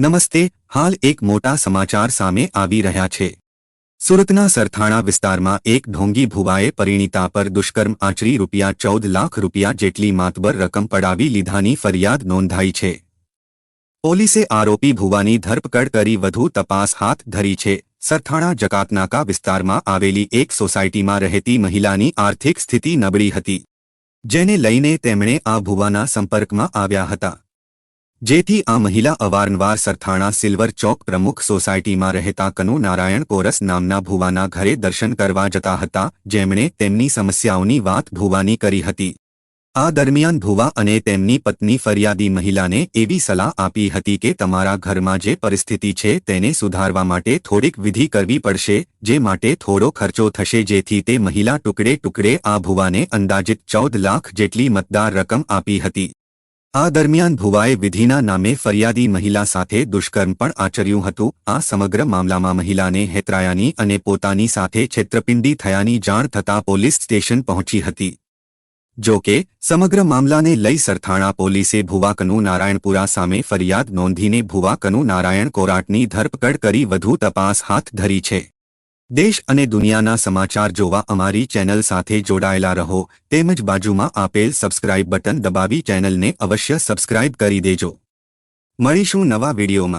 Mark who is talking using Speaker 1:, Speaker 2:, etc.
Speaker 1: નમસ્તે, હાલ એક મોટા સમાચાર સામે આવી રહ્યા છે. સુરતના સરથાણા વિસ્તારમાં એક ઢોંગી ભુવાએ પરિણીતા પર દુષ્કર્મ આચરી રૂપિયા ચૌદ લાખ રૂપિયા જેટલી માતબર રકમ પડાવી લીધાની ફરિયાદ નોંધાઈ છે. પોલીસે આરોપી ભુવાની ધરપકડ કરી વધુ તપાસ હાથ ધરી છે. સરથાણા જકાતનાકા વિસ્તારમાં આવેલી એક સોસાયટીમાં રહેતી મહિલાની આર્થિક સ્થિતિ નબળી હતી, જેને લઈને તેમણે આ ભુવાના સંપર્કમાં આવ્યા હતા. જેથી આ મહિલા અવારનવાર સરથાણા સિલ્વર ચોક પ્રમુખ સોસાયટીમાં રહેતા કનુ નારાયણ કોરસ નામના ભુવાના ઘરે દર્શન કરવા જતા હતા, જેમણે તેમની સમસ્યાઓની વાત ભુવાની કરી હતી. આ દરમિયાન ભુવા અને તેમની પત્ની ફરિયાદી મહિલાને એવી સલાહ આપી હતી કે તમારા ઘરમાં જે પરિસ્થિતિ છે તેને સુધારવા માટે થોડીક વિધિ કરવી પડશે, જે માટે થોડો ખર્ચો થશે જેથી તે મહિલા ટુકડે ટુકડે આ ભુવાને અંદાજિત ચૌદ લાખ જેટલી મતદાર રકમ આપી હતી. આ દરમિયાન ભુવાએ વિધિના નામે ફરિયાદી મહિલા સાથે દુષ્કર્મ પણ આચર્યું હતું. આ સમગ્ર મામલામાં મહિલાને હેતરાયાની અને પોતાની સાથે છેતરપિંડી થયાની જાણ થતાં પોલીસ સ્ટેશન પહોંચી હતી. જો કે, સમગ્ર મામલાને લઈ સરથાણા પોલીસે ભુવાકનુ નારાયણપુરા સામે ફરિયાદ નોંધીને ભુવાકનુ નારાયણ કોરાટની ધરપકડ કરી વધુ તપાસ હાથ ધરી છે. દેશ અને દુનિયાના સમાચાર જોવા અમારી ચેનલ સાથે જોડાયેલા રહો. તેમજ બાજુમાં આપેલ સબસ્ક્રાઇબ બટન દબાવી ચેનલને અવશ્ય સબસ્ક્રાઇબ કરી દેજો. મળીશું નવા વિડીયોમાં.